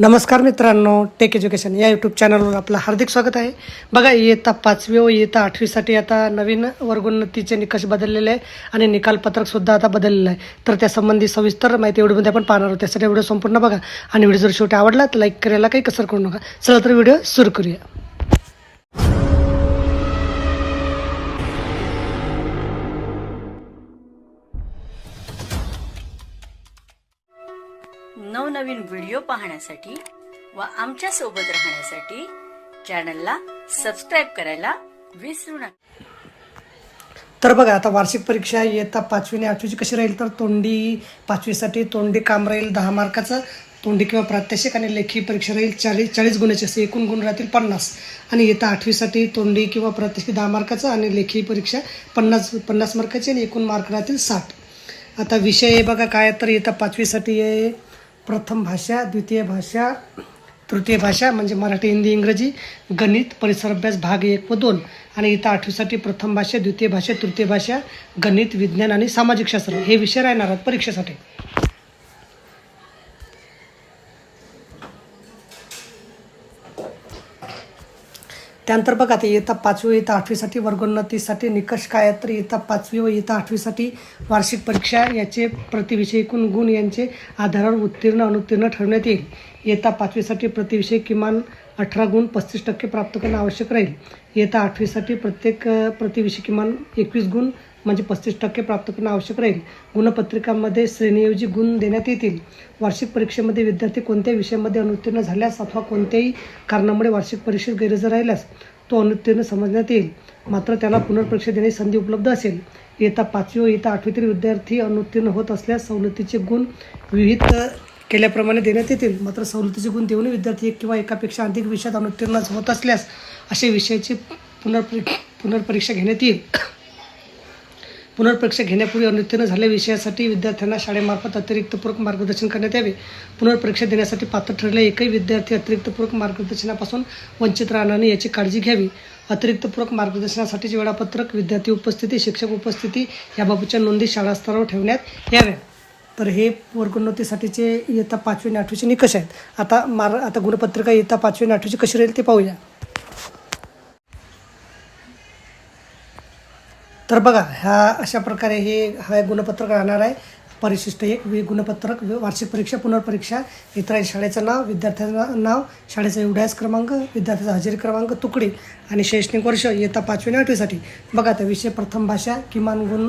नमस्कार मित्रांनो take education या यूट्यूब चॅनलवर आपलं हार्दिक स्वागत आहे. बघा इयत्ता पाचवी व इयत्ता आठवीसाठी आता नवीन वर्गोन्नतीचे निकष बदललेले आहे आणि निकालपत्रकसुद्धा आता बदललेलं आहे. तर त्या संबंधी सविस्तर माहिती व्हिडिओमध्ये आपण पाहणार आहोत. त्यासाठी व्हिडिओ संपूर्ण बघा आणि व्हिडिओ जर शेवटी आवडला तर लाईक करायला काही कसर करू नका. चला तर व्हिडिओ सुरू करूया. नवनवीन व्हिडिओ पाहण्यासाठी व आमच्यासोबत राहण्यासाठी चॅनलला सबस्क्राईब करायला विसरू नका. तर बघा आता वार्षिक परीक्षा येता पाचवी आणि आठवीची कशी राहील? तर तोंडी पाचवीसाठी तोंडी काम राहील दहा मार्काचं तोंडी किंवा प्रात्यक्षिक आणि लेखी परीक्षा राहील चाळीस चाळीस गुणाची असे एकूण गुण राहतील पन्नास. आणि येत्या आठवीसाठी तोंडी किंवा प्रात्यक्षिक दहा मार्काचं आणि लेखी परीक्षा पन्नास पन्नास मार्काची आणि एकूण मार्क राहतील साठ. आता विषय आहे बघा काय तर येत्या पाचवीसाठी आहे. प्रथम भाषा द्वितीय भाषा तृतीय भाषा म्हणजे मराठी हिंदी इंग्रजी गणित परिसर अभ्यास भाग एक व दोन. आणि इथं आठवीसाठी प्रथम भाषा द्वितीय भाषा तृतीय भाषा गणित विज्ञान आणि सामाजिक शास्त्र हे विषय राहणार आहेत परीक्षेसाठी. त्यानंतर बघा आता इयत्ता पाचवी इयत्ता आठवीसाठी वर्गोन्नतीसाठी निकष काय आहेत तर इयत्ता पाचवी व इयत्ता आठवीसाठी वार्षिक परीक्षा याचे प्रतिविषय एकूण गुण यांचे आधारावर उत्तीर्ण अनुत्तीर्ण ठरवण्यात येईल. इयत्ता पाचवीसाठी प्रतिविषय किमान अठरा गुण पस्तीस टक्के प्राप्त करणं आवश्यक राहील. इयत्ता आठवीसाठी प्रत्येक प्रतिविषय किमान एकवीस गुण म्हणजे पस्तीस टक्के प्राप्त करणं आवश्यक राहील. गुणपत्रिकांमध्ये श्रेणीऐवजी गुण देण्यात येतील. वार्षिक परीक्षेमध्ये विद्यार्थी कोणत्याही विषयामध्ये अनुत्तीर्ण झाल्यास अथवा कोणत्याही कारणामुळे वार्षिक परीक्षेत गैरहजर राहिल्यास तो अनुत्तीर्ण समजण्यात येईल. मात्र त्याला पुनर्परीक्षा देण्याची संधी उपलब्ध असेल. येता पाचवी व येता आठवीतील विद्यार्थी अनुत्तीर्ण होत असल्यास सवलतीचे गुण विविध केल्याप्रमाणे देण्यात येतील. मात्र सवलतीचे गुण देऊनही विद्यार्थी एक किंवा एकापेक्षा अधिक विषयात अनुत्तीर्ण होत असल्यास असे विषयाची पुनर्परी पुनर्परीक्षा घेण्यात येईल. पुनर्परीक्षा घेण्यापूर्वी अनुत्तीर्ण झालेल्या विषयासाठी विद्यार्थ्यांना शाळेमार्फत अतिरिक्त पूरक मार्गदर्शन करण्यात यावे. पुनर्परीक्षा देण्यासाठी पात्र ठरलेला एकही विद्यार्थी अतिरिक्त पूरक मार्गदर्शनापासून वंचित राहणार नाही याची काळजी घ्यावी. अतिरिक्त पूरक मार्गदर्शनासाठीचे वेळापत्रक विद्यार्थी उपस्थिती शिक्षक उपस्थिती याबाबतच्या नोंदी शाळा स्तरावर ठेवण्यात याव्या. तर हे वर्गोन्नतीसाठीचे इयत्ता पाचवी आणि आठवीचे निकष आहेत. आता मार आता गुणपत्रिका इयत्ता पाचवी आणि आठवीची कशी राहील ते पाहूया. तर बघा ह्या अशा प्रकारे हे हा गुणपत्रक राहणार आहे. परिशिष्ट एक वि गुणपत्रक वार्षिक परीक्षा पुनर्परीक्षा इतर शाळेचं नाव विद्यार्थ्यांचं नाव शाळेचा एवढ्याच क्रमांक विद्यार्थ्याचा हजेरी क्रमांक तुकडी आणि शैक्षणिक वर्ष इयत्ता पाचवी आणि आठवीसाठी. बघा त्या विषय प्रथम भाषा किमान गुण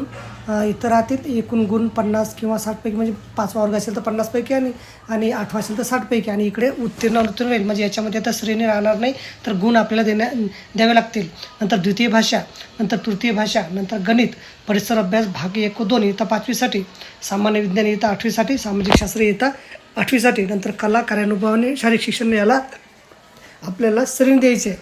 इतरातील इतर राहतील एकूण गुण पन्नास किंवा साठपैकी म्हणजे पाचवा वर्ग असेल तर पन्नासपैकी आणि आणि आठवा असेल तर साठपैकी आणि इकडे उत्तीर्ण अनुत्तीर्ण राहील म्हणजे याच्यामध्ये आता श्रेणी राहणार नाही तर गुण आपल्याला देण्या द्यावे लागतील. नंतर द्वितीय भाषा नंतर तृतीय भाषा नंतर गणित परिसर अभ्यास भाग एक व दोन इयत्ता पाचवीसाठी सामान्य विज्ञान इयत्ता आठवीसाठी सामाजिक शास्त्र इयत्ता आठवीसाठी नंतर कला कार्यानुभवाने शारीरिक शिक्षण याला आपल्याला श्रेणी द्यायची. आहे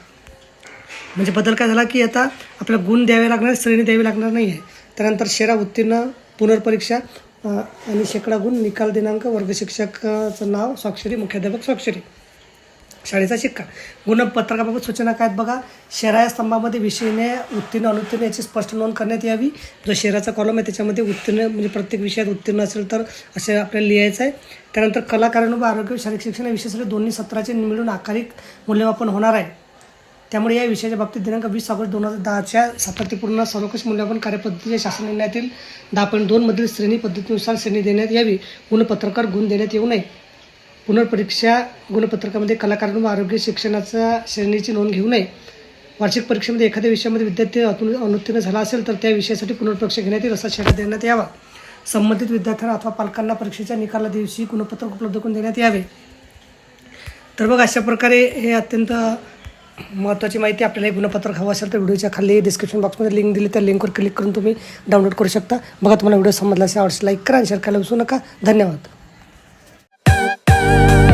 म्हणजे बदल काय झाला की आता आपल्याला गुण द्यावे लागणार श्रेणी द्यावी लागणार नाही आहे त्यानंतर शेरा उत्तीर्ण पुनर्परीक्षा आणि शेकडा गुण निकाल दिनांक वर्गशिक्षकाचं नाव स्वाक्षरी मुख्याध्यापक स्वाक्षरी. शाळेचा शिक्का. गुणपत्रकाबाबत सूचना काय आहेत बघा? शेरा या स्तंभामध्ये विषयने उत्तीर्ण अनुत्तीर्ण याची स्पष्ट नोंद करण्यात यावी. जो शेराचा कॉलम आहे त्याच्यामध्ये उत्तीर्ण म्हणजे प्रत्येक विषयात उत्तीर्ण असेल तर असे आपल्याला लिहायचं आहे. त्यानंतर कला आरोग्य शारीरिक शिक्षण या विषयासाठी दोन्ही सत्राचे मिळून आकारिक मूल्यमापन होणार आहे. त्यामुळे या विषयाच्या बाबतीत दिनांक वीस ऑगस्ट दोन हजार दहाच्या सातत्यपूर्ण सर्वकष मूल्यांकन कार्यपद्धतीच्या शासन निर्णयातील दहा पॉईंट दोनमधील श्रेणी पद्धतीनुसार श्रेणी देण्यात यावी. गुणपत्रकार गुण देण्यात येऊ नये. पुनर्परीक्षा गुणपत्रकामध्ये कलाकार व आरोग्य शिक्षणाचा श्रेणीची नोंद घेऊ नये. वार्षिक परीक्षेमध्ये एखाद्या विषयामध्ये विद्यार्थी अतु अनुत्तीर्ण झाला असेल तर त्या विषयासाठी पुनर्परीक्षा घेण्यात येईल असा शेरा देण्यात यावा. संबंधित विद्यार्थ्यांना अथवा पालकांना परीक्षेच्या निकाला दिवशी गुणपत्रक उपलब्ध करून देण्यात यावे. तर बघ अशा प्रकारे हे अत्यंत महत्त्वाची माहिती आपल्याला गुणपत्रक हवं असेल तर व्हिडिओच्या खाली डिस्क्रिप्शन बॉक्समध्ये लिंक दिली. त्या लिंकवर क्लिक करून तुम्ही डाउनलोड करू शकता. बघा तुम्हाला व्हिडिओ समजला असेल आवडस लाईक करा आणि शेअर करायला विसरू नका. धन्यवाद. you.